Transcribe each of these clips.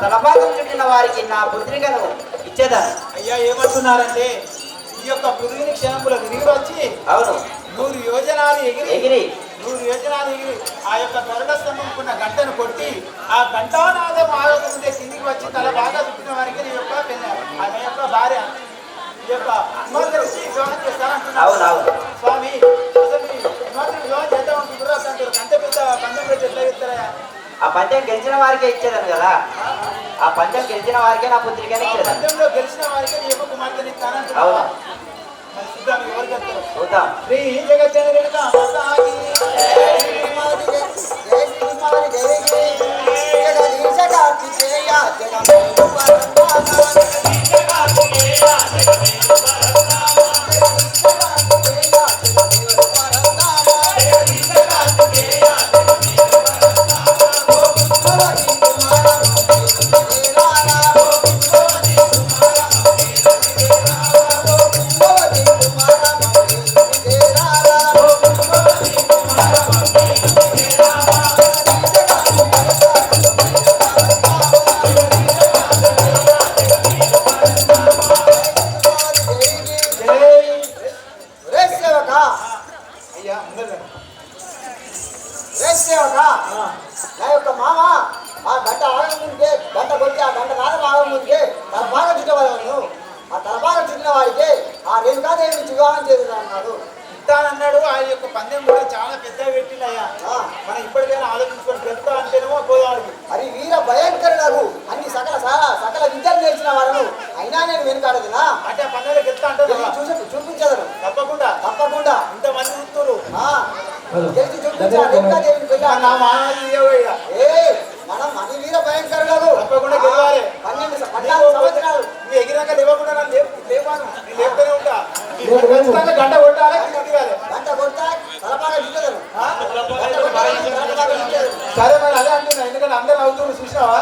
తలపాకం చుట్టిన వారికి నా పుత్రికను ఇచ్చేదాను అయ్యా ఏమంటున్నారంటే ఈ యొక్క పృథ్వీని క్షణంలో తిరిగి వచ్చి అవును. నూరు యోజనాలు ఎగిరి ఎగిరి. నూరు యోజనాలు ఎగిరి ఆ యొక్క గరుడ స్తంభంకున్న గంటను కొట్టి ఆ గంటానాదం ఆగకముందే కిందికి వచ్చి తల బాగా చుట్టిన వారికి నీ యొక్క ఆమె యొక్క భార్య ఈ యొక్క హిమాద్రి వివాహం స్వామి అసలు మీ హిమాద్రి వివాహం చేద్దాం పెద్ద పెట్టి ఎట్లా చెప్తారా ఆ పంచం గెలిచిన వారికే ఇచ్చేదాను కదా. ఆ పంచం గెలిచిన వారికే నా పుత్రికని పందెంలో గెలిచిన వారికి నీ యొక్క కుమార్తెని అవును? చూద్దాం ఎవరు చెప్తారు? చూద్దాం శ్రీ జగజ్జన రేణుకా మాతాకి జై అయ్యా అందరూ నా యొక్క మామ ఆ గంట ఆగముందే గంట కొట్టి ఆ గంట నాదం ఆగముందే తన బాగా చుట్టవాళ్ళు ఆ తన బాగా చుట్టిన వారికి ఆ రేణుకాదేవి వివాహం చేస్తున్నాడు ఇస్తానన్నాడు ఆ యొక్క పందెం కూడా చాలా పెద్ద పెట్టిందయ్యా మనం ఇప్పటికైనా ఆలోచించుకొని పెడతా అంటేనేమో పోదాడికి మరి వీర భయంకరులకు అన్ని సకల స- సకల విద్యలు నేర్చిన వారు అయినా నేను వెనుకాడదునా అంటే ఆ పందెంలోకి వెళ్తా అంటారు కదా. చూసి చూపించదను తప్పకుండా తప్పకుండా ఇంతమంది వస్తున్నారు ఆ, గెలిచి చూపించా రేణుకాదేవిని పెళ్ళి నా మానవీయ ఏ మనం మన వీర భయంకరులకు తప్పకుండా గెలవాలి. పన్నెండు సంవత్సరాలు నీ ఎగిరాక లేవకుండా నన్ను లేపు నేను లేపుతూనే ఉంటా ఖచ్చితంగా గంట కొట్టాలి గంట కొడతా సరే మరి అదే అంటున్నా ఎందుకంటే అందరూ అవుతుంది చూసినావా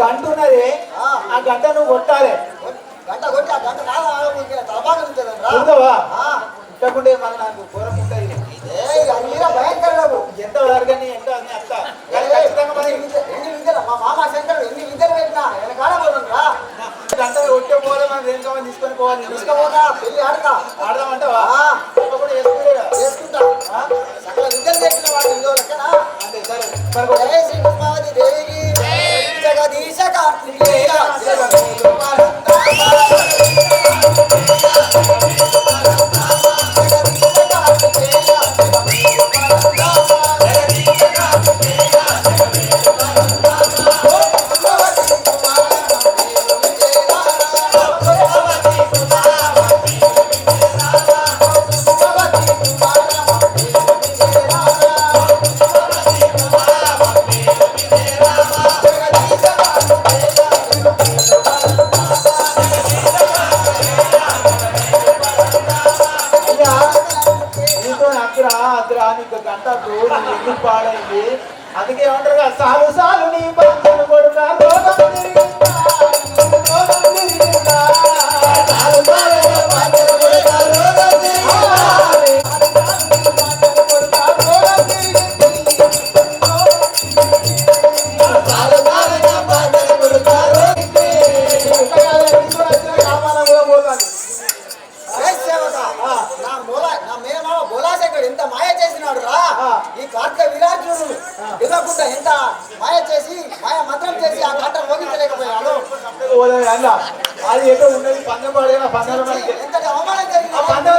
గంట ఉన్నది ఆ గంట నువ్వు కొట్టాలి గంట కొట్టి ఆ ఇంతకుంటే మన నాకు వీర భయంకరులకు ఎంత వరకని ఎంత అని అత్త. ఎన్ని విద్యలు? మా మామ శంకరుడు ఎన్ని విద్యలు పెట్టినా వెనకాల పోతుంది రా గంట కొట్టే పోవాలి మనం దేనికమని తీసుకొని పోవాలి? తీసుకపోతా పెళ్ళి ఆడతా. ఆడదామంటావా? తప్పకుండా చేసుకుంటా చేసుకుంటా. సకల విద్యలు పెట్టిన వాడు ఇందులో లెక్కన అంతే సరే. దేవికి దానికి గంట నీ ఎందుకు పాడైంది. అందుకే ఏమంటారు కదా, సాలు సాలు నీ పంచలు కొడుక ఇవ్వకుండా ఎంత మాయ చేసి మాయ మంత్రం చేసి ఆ గంట మోగించలేకపోయాడు. అది ఏదో ఉన్నది పందెం పాడైనా పందెం ఎంత అవమానం జరిగింది పందెం